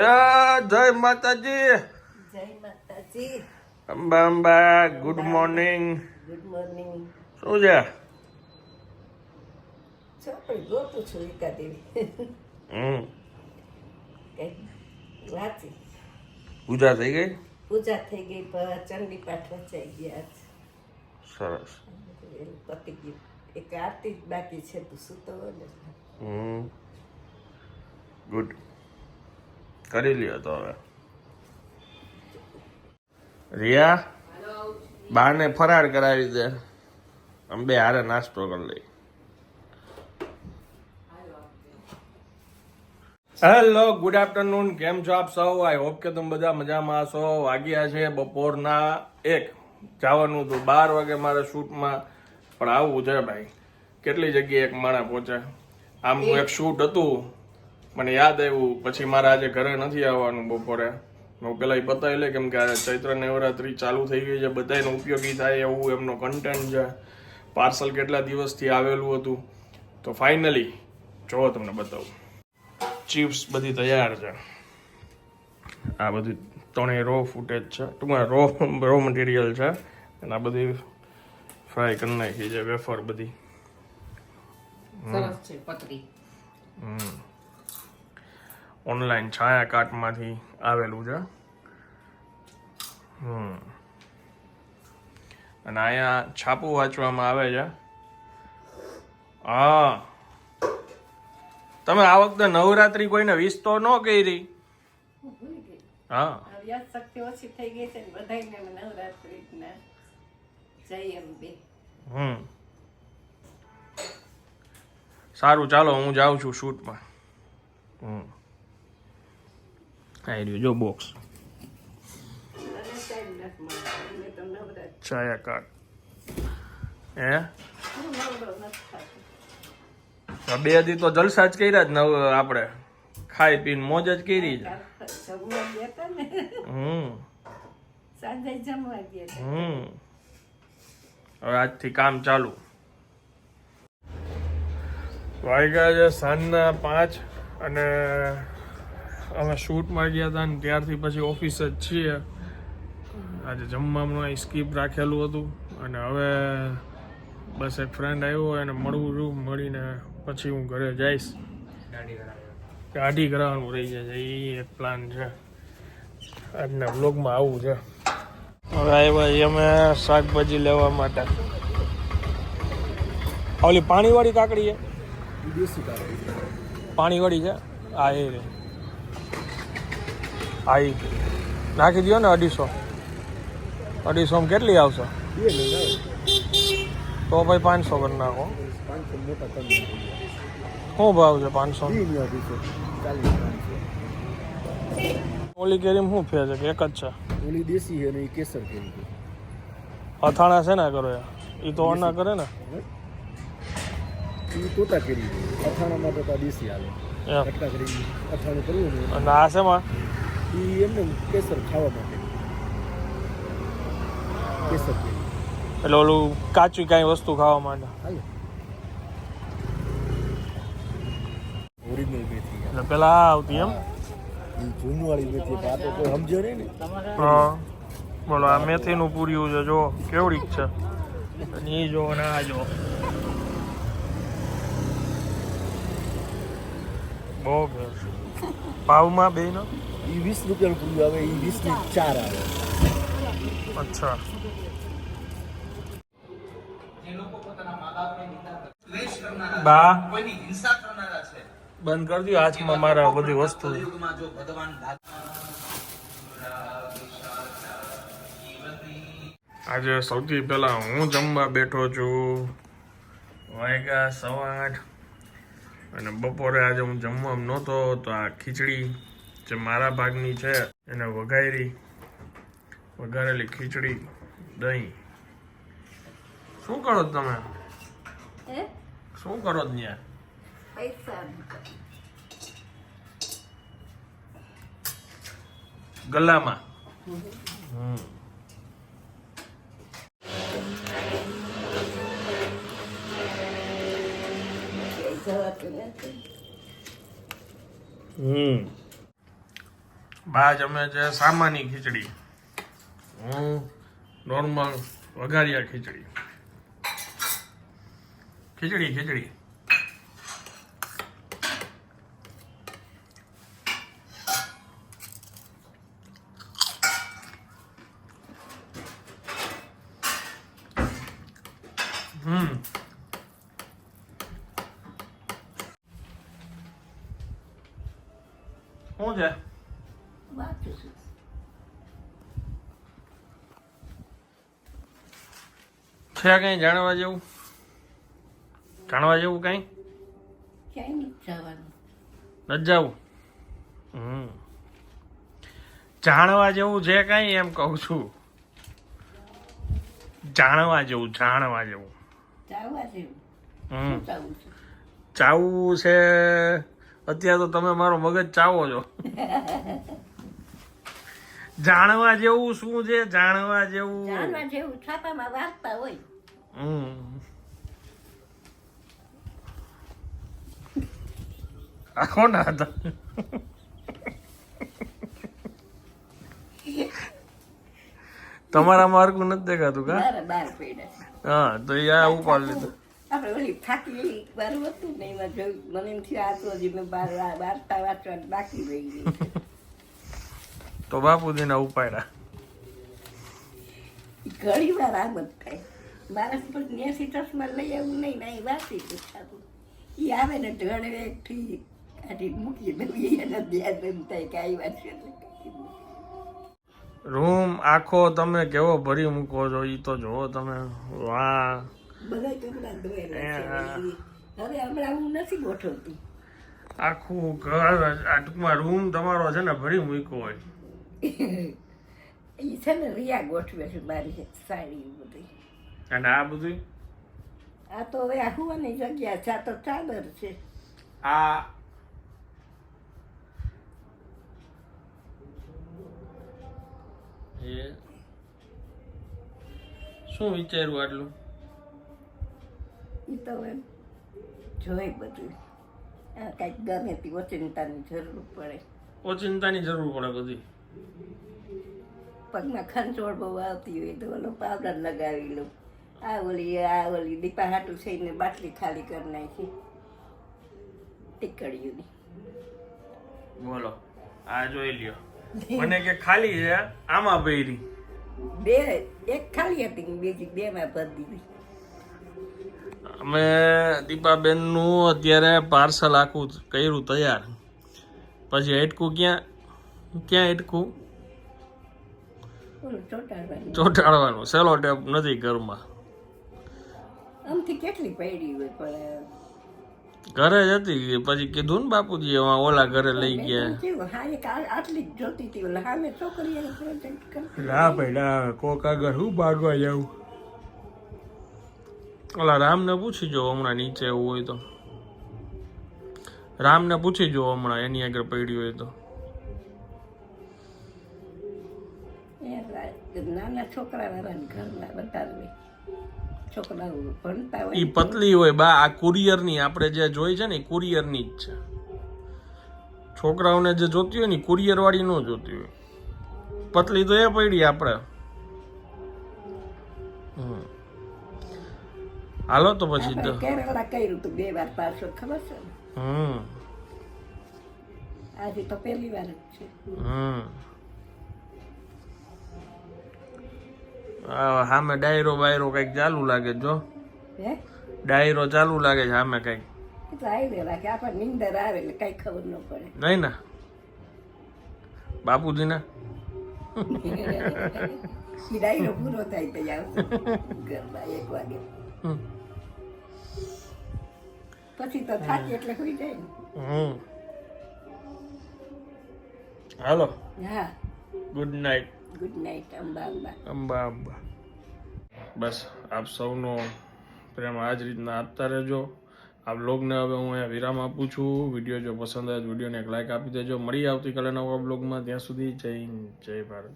એ જય માતાજી. જય Mataji. Amba Amba good morning good morning શું છે? ચોપડી ગોતું છું એકાદેવી હમ. વાંચી. પૂજા થઈ ગઈ? પૂજા થઈ ગઈ પર ચંડી પાઠ વચાઈ ગયા સરસ. પતી ગયું. એક આરતી બાકી છે તું સૂતો ને. હમ. ગુડ કરી લ્યો તો હવે. રિયા બાને ફરાર કરાવી દે. અમે બે હારે નાસ્તો કરી લઈ. હેલો ગુડ આફ્ટરનૂન કેમ છો આપ સૌ? આઈ હોપ કે તમે બધા મજામાં હશો. વાગ્યા છે બપોરના એક. જવાનું હતું બાર વાગે મારે શૂટમાં. પણ આવું છે ભાઈ. કેટલી જગ્યાએ એક માણા પહોંચે? આમનું એક શૂટ હતું. મને યાદ આવ્યું પછી મારે આજે ઘરે નથી આવવાનું બપોરે. હું પેલા એ બતાવી લે કેમ કે આ ચૈત્ર નવરાત્રી ચાલુ થઈ ગઈ છે બધાને ઉપયોગી થાય એવું એમનો કન્ટેન્ટ છે. પાર્સલ કેટલા દિવસથી આવેલું હતું. તો ફાઇનલી જોવો તમને બતાવું. ચિપ્સ બધી તૈયાર છે. આ બધી ત્રણેય રો ફૂટેજ છે. ટૂંકમાં રો રો મટીરિયલ છે. અને આ બધી ફ્રાય કરી નાખી છે વેફર બધી. સરસ છે પતરી. ઓનલાઈન છાયા કાર્ટમાંથી આવેલું છે. હમ. અને અહીંયા છાપું વાંચવામાં આવે છે. હા. તમે આ વખતે નવરાત્રી કોઈને વીસ તો ન કરી. હા. શક્તિ ઓછી થઈ ગઈ છે બધાને નવરાત્રિના જય અંબે હમ. સારું ચાલો હું જાઉં છું શૂટમાં. હમ. આવી રહ્યું જો બોક્સ છાયા કાર્ડ હે બે દી તો જલસા જ કર્યા જ નવ આપણે. ખાઈ પીને મોજ જ કરી ને હમ. હમ. હવે આજથી કામ ચાલુ. વાગ્યા છે સાંજના પાંચ અને અમે શૂટમાં ગયા હતા ને ત્યારથી પછી ઓફિસ જ છીએ. આજે જમવાનું અહીં સ્કીપ રાખેલું હતું. અને હવે બસ એક ફ્રેન્ડ આવ્યો એને મળવું છું મળીને પછી હું ઘરે જઈશ. ગાડી કરાવવાનું રહી જાય એ એક પ્લાન છે. આજના બ્લોગમાં આવું છે. હવે આવ્યા અમે શાકભાજી લેવા માટે. ઓલી પાણીવાળી કાકડી છે? પાણીવાળી છે? હા એ હા એ નાખી દો ને અઢીસો. અઢીસોમાં કેટલી આવશે? તો ભાઈ પાંચસો કરી નાખો. શું ભાવ છે પાંચસો? ઓલી કેરીમ શું ફેર છે? કે એક જ છે? ઓલી દેશી છે ને એ કેસર કેરી છે. અથાણા છે ને કરો એ તો ના કરે ને? એ તોતા કેરી છે. અથાણામાં તો દેશી આવે અથાણું કરવું અને આ શેમાં? એ એમને કેસર ખાવા માટે. કેસર એટલે ઓલું કાચું કાંઈ વસ્તુ ખાવા માટે ઓરિજિનલ મેથી એટલે પેલા આવતી એમ? એ જૂનવાળી મેથી આ તો કોઈ સમજ્યો નહીં ને. હા. બોલો આ મેથીનું પૂર્યું છે જો કેવડીક છે. અને એ જો ને આ જો બહુ. ભાવમાં બે નો એ વીસ રૂપિયાનું પૂરું આવે, એ વીસની ચાર આવે. અચ્છા. બા. બંધ કરી દો હાથમાં મારા બધી વસ્તુ. આજે સૌથી પહેલા હું જમવા બેઠો છું. વાયગા સવાર અને બપોરે આજે હું જમવામાં નહોતો, તો આ ખીચડી જે મારા ભાગની છે એને વઘારી વઘારેલી ખીચડી દહીં. શું કરો તમે? શું કરો ત્યાં ગલામાં? હમ. હમ. બા જમે છે સામાની ખીચડી. હું નોર્મલ વઘારિયા ખીચડી. ખીચડી ખીચડી. હમ. શું છે? છે કઈ જાણવા જેવું? જાણવા જેવું કઈ? નથી જવું? હમ. જાણવા જેવું છે કઈ એમ કહું છું. જાણવા જેવું જાણવા જેવું. હમ. ચાવવું છે? અત્યારે તો તમે મારો મગજ ચાવો છો. જાણવા જેવું શું છે? જાણવા જેવું. જાણવા જેવું છાપામાં વાંચતા હોય. આ કોના હતા? તમારા માર્ગ નથી દેખાતું કા? હા તો એ આ ઉપાડ લીધું. આપણે ઓલી થાકી વાળું હતું ને એમાં જોયું મને એમ થયું આ તો હજી મેં બાર વાર્તા વાંચવાની બાકી રહી ગઈ. તો બાપુજીના ઉપાડ્યા. ઘણી વાર આમ જ થાય. માણસ પર નેસી ચશ્મા લઈ આવું નહીં નહીં અહીં વાંચી પૂછાતું એ આવે ને ઢળ એકથી કાઢી મૂકી દઉં એને ધ્યાન એમ થાય કે આવી વાત છે. રૂમ આખો તમે કેવો ભરી મૂકો છો? એ તો જોવો તમે. વાહ. બધા કપડા ધોયેલા છે. હવે હમણાં હું નથી ગોઠવતી. આખું ઘર આ ટૂંકમાં રૂમ તમારો છે ને ભરી મૂક્યો હોય. એ છે ને રિયા ગોઠવે છે મારી સાડી બધી. અને આ બધું આ તો હવે આ હુવાની જગ્યા છે આ તો ચાદર છે. આ એ શું વિચાર્યું આટલું? એ તો એમ જોઈ બધું. આ કાંઈક ગમે તે ઓચિંતાની જરૂર પડે. ઓચિંતાની જરૂર પડે બધી. પગમાં ખંચોળ બહુ આવતી હોય તો ઓલો પાવડર લગાવી લઉં. આ ઓલી આ ઓલી દીપા હાટું થઈને બાટલી ખાલી કરી નાખી. ટીકડીઓની. બોલો આ જોઈ લ્યો. મને કે ખાલી છે આમાં ભરી. બે એક ખાલી હતી બીજી બે માં ભરી દીધી. અમે દીપાબેનનું અત્યારે પાર્સલ આખું કર્યું તૈયાર. પછી હેટકું ક્યાં? ક્યાં ચોટાડવાનું ચોટાડવાની. ચોંટાડવાનું. સેલો ટેપ નથી ઘરમાં. આમથી કેટલી પડી હોય પણ ઘરે જ હતી પછી કીધું ને બાપુજી એમાં ઓલા ઘરે લઈ ગયા. આટલી જ જોતી હતી. ઓલા સામે છોકરીએ ના ભાઈ ના કોક આગળ હું ભાગવા જાઉં? ઓલા રામને પૂછી જો હમણાં નીચે એવું હોય તો. રામને પૂછી જો હમણાં એની આગળ પડી હોય તો. નાના છોકરા વાળા ઘરના બધા છોકરાઓ ભણતા હોય ઈ પતલી હોય બા આ કુરિયરની આપણે જે જોઈ છે ને એ કુરિયરની જ છે. છોકરાઓને જે જોતી હોય ને કુરિયર વાળી ન જોતી હોય. પતલી તો એ પડી આપણે. હાલો તો પછી આપણે કર્યું હતું બે વાર પાછો ખબર છે હમ. આજે તો પહેલી વાર જ છે. હમ. સામે ડાયરો બાયરો કંઈક ચાલુ લાગે જો. હે? ડાયરો ચાલુ લાગે છે સામે કંઈક. આવી રાખે નીંદર આવે એટલે કઈ ખબર ન પડે. નહીં ના. બાપુજીના? ઈ ડાયરો પૂરો થાય એક વાગે. પછી તો થાકી એટલે હોઈ જાય હમ. હાલો. ને હા. Good night good night Amba Amba Amba Amba બસ, આપ સૌનો પ્રેમ આ જ રીતના આપતા રહેજો. આ બ્લોગને હવે હું અહીંયા વિરામ આપું છું. વીડિયો જો પસંદ આવે વિડીયોને એક લાઇક આપી દેજો. મળી આવતીકાલે નવા બ્લોગમાં ત્યાં સુધી જય જય ભારત.